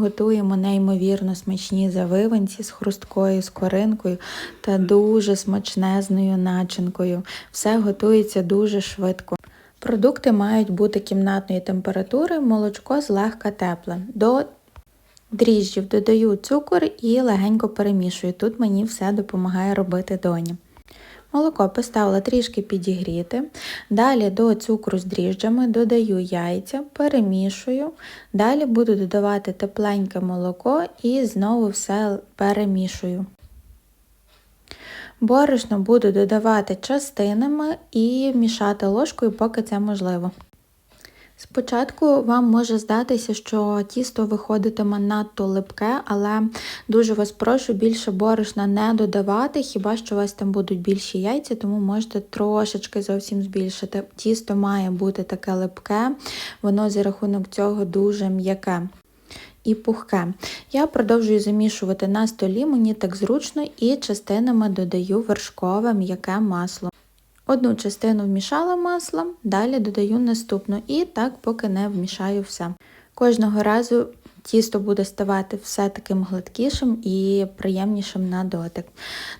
Готуємо неймовірно смачні завиванці з хрусткою скоринкою та дуже смачнезною начинкою. Все готується дуже швидко. Продукти мають бути кімнатної температури, молочко злегка тепле. До дріжджів додаю цукор і легенько перемішую. Тут мені все допомагає робити доня. Молоко поставила трішки підігріти. Далі до цукру з дріжджами додаю яйця, перемішую. Далі буду додавати тепленьке молоко і знову все перемішую. Борошно буду додавати частинами і мішати ложкою, поки це можливо. Спочатку вам може здатися, що тісто виходитиме надто липке, але дуже вас прошу більше борошна не додавати, хіба що у вас там будуть більші яйця, тому можете трошечки зовсім збільшити. Тісто має бути таке липке, воно за рахунок цього дуже м'яке. І пухке. Я продовжую замішувати на столі, мені так зручно, і частинами додаю вершкове м'яке масло. Одну частину вмішала маслом, далі додаю наступну і так поки не вмішаю все. Кожного разу тісто буде ставати все таким гладкішим і приємнішим на дотик.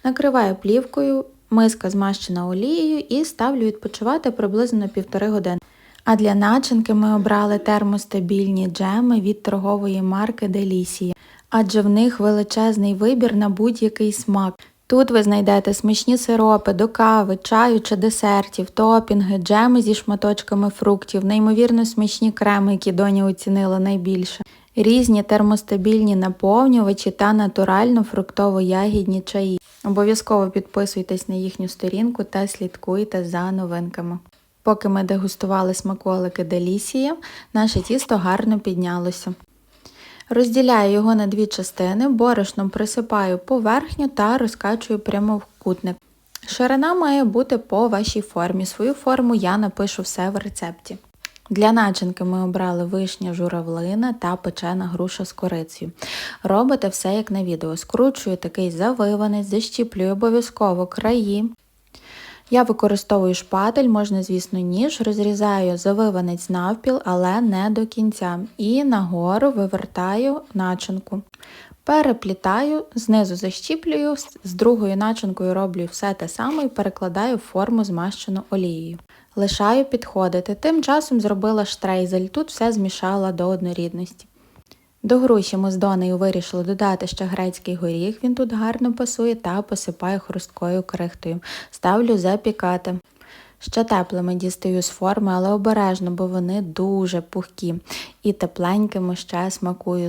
Накриваю плівкою, миска змащена олією і ставлю відпочивати приблизно півтори години. А для начинки ми обрали термостабільні джеми від торгової марки Делісія, адже в них величезний вибір на будь-який смак. Тут ви знайдете смачні сиропи до кави, чаю чи десертів, топінги, джеми зі шматочками фруктів, неймовірно смачні креми, які доня оцінила найбільше, різні термостабільні наповнювачі та натурально фруктово-ягідні чаї. Обов'язково підписуйтесь на їхню сторінку та слідкуйте за новинками. Поки ми дегустували смаколики Делісія, наше тісто гарно піднялося. Розділяю його на дві частини, борошном присипаю поверхню та розкачую прямокутник. Ширина має бути по вашій формі. Свою форму я напишу все в рецепті. Для начинки ми обрали вишня журавлина та печена груша з корицею. Робите все як на відео. Скручую такий завиванець, защіплюю обов'язково краї. Я використовую шпатель, можна, звісно, ніж, розрізаю завиванець навпіл, але не до кінця. І нагору вивертаю начинку. Переплітаю, знизу защіплюю, з другою начинкою роблю все те саме і перекладаю в форму змащену олією. Лишаю підходити. Тим часом зробила штрейзель, тут все змішала до однорідності. До груші ми з Донею вирішили додати ще грецький горіх, він тут гарно пасує, та посипаю хрусткою крихтою. Ставлю запікати. Ще теплими дістаю з форми, але обережно, бо вони дуже пухкі. І тепленькими ще смакую.